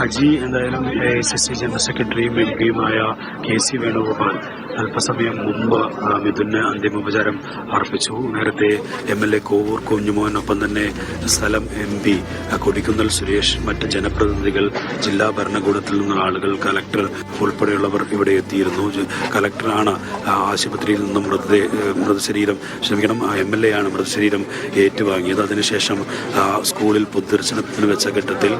അജി എന്തായാലും A I C C general സെക്രട്ടറിയും M പിയുമായ കെ സി വേണുഗോപാൽ അല്പസമയം മുമ്പ് മിഥുന് അന്തിമോപചാരം അർപ്പിച്ചു. നേരത്തെ എം എൽ എ കോവൂർ കുഞ്ഞുമോഹനൊപ്പം തന്നെ സ്ഥലം എം പി കൊടിക്കുന്നൽ സുരേഷ് മറ്റ് ജനപ്രതിനിധികൾ ജില്ലാ ഭരണകൂടത്തിൽ നിന്നുള്ള ആളുകൾ കലക്ടർ ഉൾപ്പെടെയുള്ളവർ ഇവിടെ എത്തിയിരുന്നു. കലക്ടറാണ് ആശുപത്രിയിൽ നിന്നും മൃതശരീരം ക്ഷമിക്കണം എം എൽ എ ആണ് മൃതശരീരം ഏറ്റുവാങ്ങിയത്. അതിനുശേഷം സ്കൂളിൽ പൊതുദർശനത്തിന് വെച്ച ഘട്ടത്തിൽ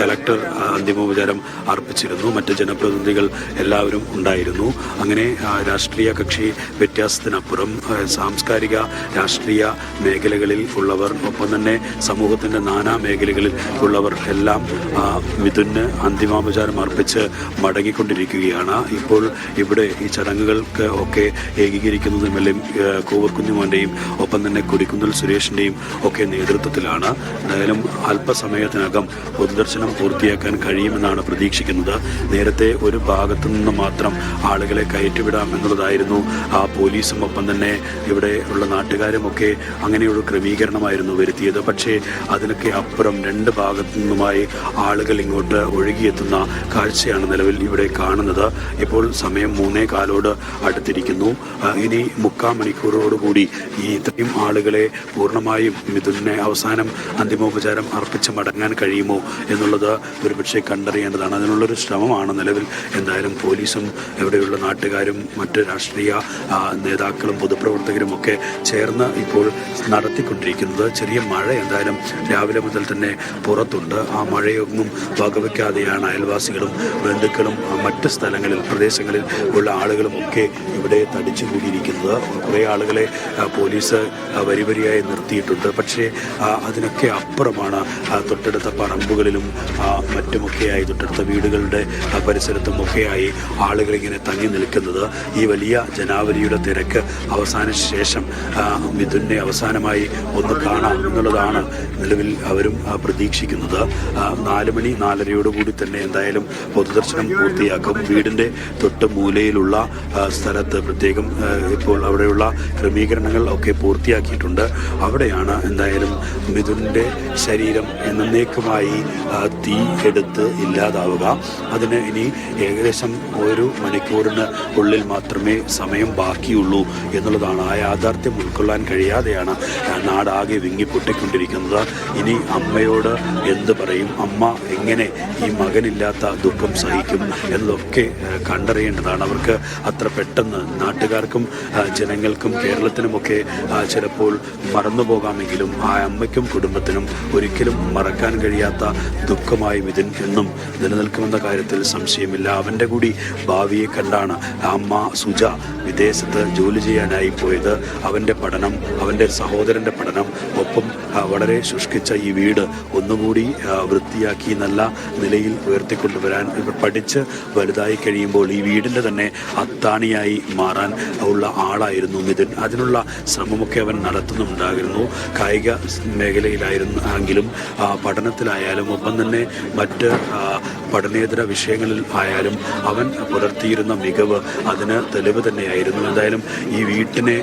കലക്ടർ അന്തിമോപചാരം അർപ്പിച്ചിരുന്നു. മറ്റ് ജനപ്രതിനിധികൾ എല്ലാവരും ഉണ്ടായിരുന്നു. അങ്ങനെ രാഷ്ട്രീയ കക്ഷി വ്യത്യാസത്തിനപ്പുറം സാംസ്കാരിക രാഷ്ട്രീയ മേഖലകളിൽ ഉള്ളവർ ഒപ്പം തന്നെ സമൂഹത്തിന്റെ നാനാ മേഖലകളിൽ ഉള്ളവർ എല്ലാം മിഥുന് അന്തിമോപചാരം അർപ്പിച്ച് മടങ്ങിക്കൊണ്ടിരിക്കുകയാണ്. ഇപ്പോൾ ഇവിടെ ഈ ചടങ്ങുകൾക്ക് ഒക്കെ ഏകീകരിക്കുന്നത് എം എൽ എ കോവൂർ ഒപ്പം തന്നെ കൊടിക്കുന്നിൽ സുരേഷിന്റെയും ഒക്കെ നേതൃത്വത്തിലാണ്. എന്തായാലും അല്പസമയത്തിനകം പൊതുദർശനം പൂർത്തിയാക്കാൻ കഴിയുമെന്നാണ് പ്രതീക്ഷിക്കുന്നത്. നേരത്തെ ഒരു ഭാഗത്തു നിന്ന് മാത്രം ആളുകളെ കയറ്റിവിടാം എന്നുള്ളതായിരുന്നു ആ പോലീസും ഒപ്പം തന്നെ ഇവിടെ ഉള്ള നാട്ടുകാരുമൊക്കെ അങ്ങനെയുള്ള ക്രമീകരണമായിരുന്നു വരുത്തിയത്. പക്ഷേ അതിനൊക്കെ അപ്പുറം രണ്ട് ഭാഗത്തു നിന്നുമായി ആളുകൾ ഇങ്ങോട്ട് ഒഴുകിയെത്തുന്ന കാഴ്ചയാണ് നിലവിൽ ഇവിടെ കാണുന്നത്. ഇപ്പോൾ സമയം മൂന്നേ കാലോട് അടുത്തിരിക്കുന്നു. ഇനി മുക്കാൽ മണിക്കൂറോടുകൂടി ഈ ഇത്രയും ആളുകളെ പൂർണമായും മിഥുനെ അവസാനം അന്തിമോപചാരം അർപ്പിച്ച് മടങ്ങാൻ കഴിയുമോ എന്നുള്ളത് ഒരുപക്ഷെ കണ്ടറിയേണ്ടതാണ്. അതിനുള്ളൊരു ശ്രമമാണ് നിലവിൽ. എന്തായാലും പോലീസും ഇവിടെയുള്ള നാട്ടുകാരും മറ്റ് രാഷ്ട്രീയ നേതാക്കളും പൊതുപ്രവർത്തകരും ഒക്കെ ചേർന്ന് ഇപ്പോൾ നടത്തിക്കൊണ്ടിരിക്കുന്നത്. ചെറിയ മഴ എന്തായാലും രാവിലെ മുതൽ തന്നെ പുറത്തുണ്ട്. ആ മഴയൊന്നും വകവയ്ക്കാതെയാണ് അയൽവാസികളും ബന്ധുക്കളും മറ്റ് സ്ഥലങ്ങളിൽ പ്രദേശങ്ങളിൽ ഉള്ള ആളുകളും ഒക്കെ ഇവിടെ തടിച്ചു കൂടിയിരിക്കുന്നത് കുറേ ആളുകളെ പോലീസ് വരിവരിയായി വരി വരിയായി നിർത്തിയിട്ടുണ്ട്. പക്ഷേ അതിനൊക്കെ അപ്പുറമാണ് തൊട്ടടുത്ത പറമ്പുകളിലും മറ്റുമൊക്കെയായി തൊട്ടടുത്ത വീടുകളുടെ പരിസരത്തുമൊക്കെയായി ഇങ്ങനെ തങ്ങി നിൽക്കുന്നത്. ഈ വലിയ ജനാവലിയുടെ തിരക്ക് അവസാന ശേഷം മിഥുനെ അവസാനമായി ഒന്ന് കാണാം എന്നുള്ളതാണ് നിലവിൽ അവരും പ്രതീക്ഷിക്കുന്നത്. നാല് മണി നാലരയോടുകൂടി തന്നെ എന്തായാലും പൊതുദർശനം പൂർത്തിയാക്കും. വീടിന്റെ തൊട്ട് മൂലയിലുള്ള സ്ഥലത്ത് പ്രത്യേകം ഇപ്പോൾ അവിടെയുള്ള ക്രമീകരണങ്ങൾ ഒക്കെ പൂർത്തിയാക്കിയിട്ടുണ്ട്. അവിടെയാണ് എന്തായാലും മിഥുനിന്റെ ശരീരം എന്നേക്കുമായി തീ എടുത്ത് ഇല്ലാതാവുക. അതിന് ഇനി ഏകദേശം ഒരു മണിക്കൂറിന് ഉള്ളിൽ മാത്രമേ സമയം ബാക്കിയുള്ളൂ എന്നുള്ളതാണ് ആ യാഥാർത്ഥ്യം ഉൾക്കൊള്ളാൻ കഴിയാതെയാണ് നാടാകെ വിങ്ങി പൊട്ടിക്കൊണ്ടിരിക്കുന്നത് ഇനി അമ്മയോട് എന്ത് പറയും? അമ്മ എങ്ങനെ ഈ മകനില്ലാത്ത ദുഃഖം സഹിക്കും എന്നതൊക്കെ കണ്ടറിയേണ്ടതാണ്. അവർക്ക് അത്ര പെട്ടെന്ന് നാട്ടുകാർക്കും ജനങ്ങൾക്കും കേരളത്തിനുമൊക്കെ ചിലപ്പോൾ മറന്നു പോകാമെങ്കിലും ആ അമ്മയ്ക്കും കുടുംബത്തിനും ഒരിക്കലും മറക്കാൻ കഴിയാത്ത ദുഃഖമായി ഇതിൻ എന്നും നിലനിൽക്കുമെന്ന കാര്യത്തിൽ സംശയമില്ല. അവന്റെ കൂടി ഭാവിയെ കണ്ടാണ് ആ അമ്മ സുജ വിദേശത്ത് ജോലി ചെയ്യാനായി പോയത്. അവന്റെ പഠനം അവന്റെ സഹോദരന്റെ പഠനം ഒപ്പം വളരെ ശുഷ്കിച്ച ഈ വീട് ഒന്നുകൂടി വൃത്തിയാക്കി നല്ല നിലയിൽ ഉയർത്തിക്കൊണ്ടുവരാൻ പഠിച്ച് വലുതായി കഴിയുമ്പോൾ ഈ വീടിന്റെ തന്നെ അത്താണിയായി മാറാൻ ഉള്ള ആളായിരുന്നു മിഥുൻ. അതിനുള്ള ശ്രമമൊക്കെ അവൻ നടത്തുന്നുണ്ടായിരുന്നു. കായിക മേഖലയിലായിരുന്നു എങ്കിലും പഠനത്തിലായാലും ഒപ്പം തന്നെ മറ്റ് പഠനേതര വിഷയങ്ങളിൽ ആയാലും അവൻ പുലർത്തിയിരുന്ന മികവ് അതിന് തെളിവ് തന്നെയായിരുന്നു. എന്തായാലും ഈ വീട്ടിനെ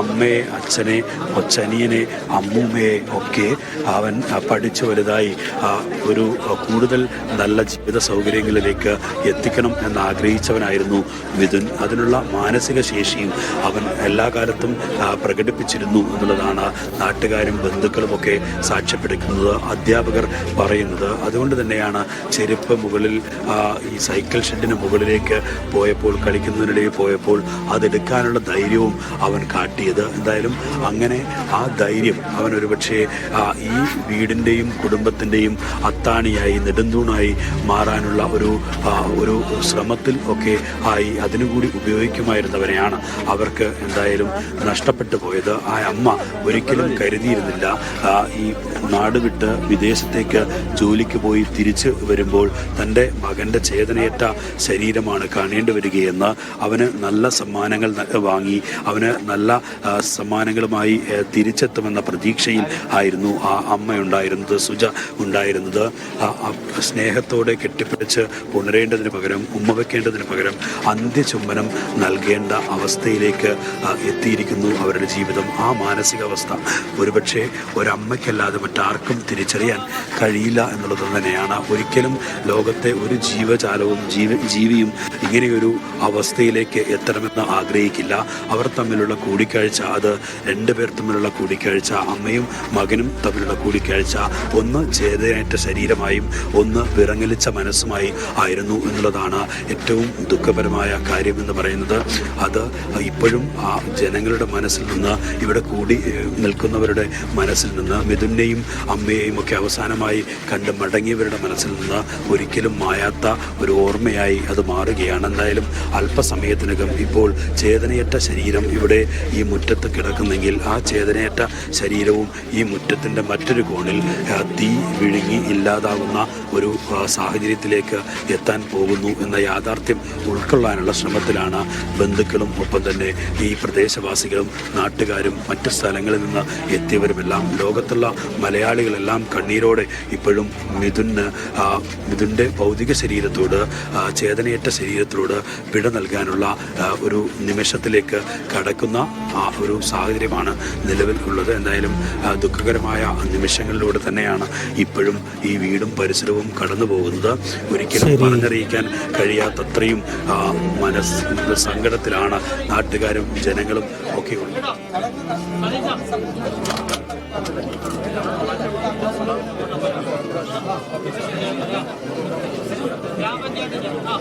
അമ്മയെ അച്ഛനെ ഒച്ചനിയനെ അമ്മൂമ്മയെ ഒക്കെ അവൻ പഠിച്ചു വലുതായി ഒരു കൂടുതൽ നല്ല ജീവിത സൗകര്യങ്ങളിലേക്ക് എത്തിക്കണം എന്ന് ആഗ്രഹിച്ചവനായിരുന്നു മിഥുൻ. അതിനുള്ള മാനസിക ശേഷിയും അവൻ എല്ലാ കാലത്തും പ്രകടിപ്പിച്ചിരുന്നു എന്നുള്ളതാണ് നാട്ടുകാരും ബന്ധുക്കളും ഒക്കെ സാക്ഷ്യപ്പെടുത്തുന്നത് അധ്യാപകർ പറയുന്നത്. അതുകൊണ്ട് തന്നെയാണ് ചെരുപ്പ് മുകളിൽ ആ, ഈ സൈക്കിൾ ഷെഡിന് മുകളിലേക്ക് പോയപ്പോൾ കളിക്കുന്നതിനിടയിൽ പോയപ്പോൾ അതെടുക്കാനുള്ള ധൈര്യവും അവൻ കാട്ടിയത്. എന്തായാലും അങ്ങനെ ആ ധൈര്യം അവൻ ഒരുപക്ഷെ ഈ വീടിന്റെയും കുടുംബത്തിന്റെയും അത്താണിയായി നെടുന്തൂണായി മാറാനുള്ള ഒരു ഒരു ശ്രമത്തിൽ ഒക്കെ ആയി അതിനുകൂടി ഉപയോഗിക്കുമായിരുന്നവരെയാണ് അവർക്ക് എന്തായാലും നഷ്ടപ്പെട്ടു പോയത്. ആ അമ്മ ഒരിക്കലും കരുതിയിരുന്നില്ല. ഈ നാട് വിട്ട് വിദേശത്തേക്ക് ജോലിക്ക് പോയി തിരിച്ച് വരുമ്പോൾ തന്റെ മകന്റെ ചേതനയേറ്റ ശരീരമാണ് കാണേണ്ടി വരികയെന്ന് അവന് നല്ല സമ്മാനങ്ങൾ വാങ്ങി. അവന് നല്ല സമ്മാനങ്ങളുമായി തിരിച്ചെത്തുമെന്ന പ്രതീക്ഷയിൽ ആയിരുന്നു ആ അമ്മ ഉണ്ടായിരുന്നത് സുജ ഉണ്ടായിരുന്നത്. സ്നേഹത്തോടെ കെട്ടിപ്പിടിച്ച് പുണരേണ്ടതിന് പകരം ഉമ്മ വയ്ക്കേണ്ടതിന് പകരം അന്ത്യചുംബനം നൽകേണ്ട അവസ്ഥയിലേക്ക് എത്തിയിരിക്കുന്നു അവരുടെ ജീവിതം. ആ മാനസികാവസ്ഥ ഒരുപക്ഷെ ഒരമ്മയ്ക്കല്ലാതെ മറ്റാർക്കും തിരിച്ചറിയാൻ കഴിയില്ല എന്നുള്ളത് തന്നെയാണ്. ഒരിക്കലും ലോകത്തെ ഒരു ജീവജാലവും ജീവ ജീവിയും ഇങ്ങനെയൊരു അവസ്ഥയിലേക്ക് എത്തണമെന്ന് ആഗ്രഹിക്കില്ല. അവർ തമ്മിലുള്ള കൂടിക്കാഴ്ച അത് രണ്ടുപേർ തമ്മിലുള്ള കൂടിക്കാഴ്ച അമ്മയും മകനും തമ്മിലുള്ള കൂടിക്കാഴ്ച. ഒന്ന് ചേതനേറ്റ ശരീരമായും ഒന്ന് വിറങ്ങലിച്ച മനസ്സുമായി ആയിരുന്നു എന്നുള്ളതാണ് ഏറ്റവും ദുഃഖപരമായ കാര്യം എന്ന് പറയുന്നത്. അത് ഇപ്പോഴും ആ ജനങ്ങളുടെ മനസ്സിൽ നിന്ന് ഇവിടെ കൂടി നിൽക്കുന്നവരുടെ മനസ്സിൽ നിന്ന് മിഥുനെയും അമ്മയെയും ഒക്കെ അവസാനമായി കണ്ട് മടങ്ങിയവരുടെ മനസ്സിൽ നിന്ന് ഒരിക്കലും മായാത്ത ഒരു ഓർമ്മയായി അത് മാറുകയാണ്. എന്തായാലും അല്പസമയത്തിനകം ഇപ്പോൾ ചേതനയറ്റ ശരീരം ഇവിടെ ഈ മുറ്റത്ത് കിടക്കുന്നെങ്കിൽ ആ ചേതനയറ്റ ശരീരവും ഈ മുറ്റത്തിന്റെ മറ്റൊരു കോണിൽ തീ വിഴുങ്ങി ഇല്ലാതാകുന്ന ഒരു സാഹചര്യത്തിലേക്ക് എത്താൻ പോകുന്നു എന്ന യാഥാർത്ഥ്യം ഉൾക്കൊള്ളാനുള്ള ശ്രമത്തിലാണ് ബന്ധുക്കളും ഒപ്പം തന്നെ ഈ പ്രദേശവാസികളും നാട്ടുകാരും മറ്റ് സ്ഥലങ്ങളിൽ നിന്ന് എത്തിയവരുമെല്ലാം. ലോകത്തുള്ള മലയാളികളെല്ലാം കണ്ണീരോടെ ഇപ്പോഴും മിഥുന് മിഥുന്റെ ഭൗതിക ശരീരത്തോട് ചേതനയേറ്റ ശരീരത്തിലോട് വിട നൽകാനുള്ള ഒരു നിമിഷത്തിലേക്ക് കടക്കുന്ന ആ ഒരു സാഹചര്യമാണ് നിലവിൽ ഉള്ളത് എന്തായാലും ദുഃഖകരമായ നിമിഷങ്ങളിലൂടെ തന്നെയാണ് ഇപ്പോഴും ഈ വീടും പരിസരവും കടന്നു പോകുന്നത് ഒരിക്കലും പറഞ്ഞറിയിക്കാൻ കഴിയാത്തത്രയും മനസ് സങ്കടത്തിലാണ് നാട്ടുകാരും ജനങ്ങളും ഒക്കെ ഉള്ളത്. Thank you. 腌制的啊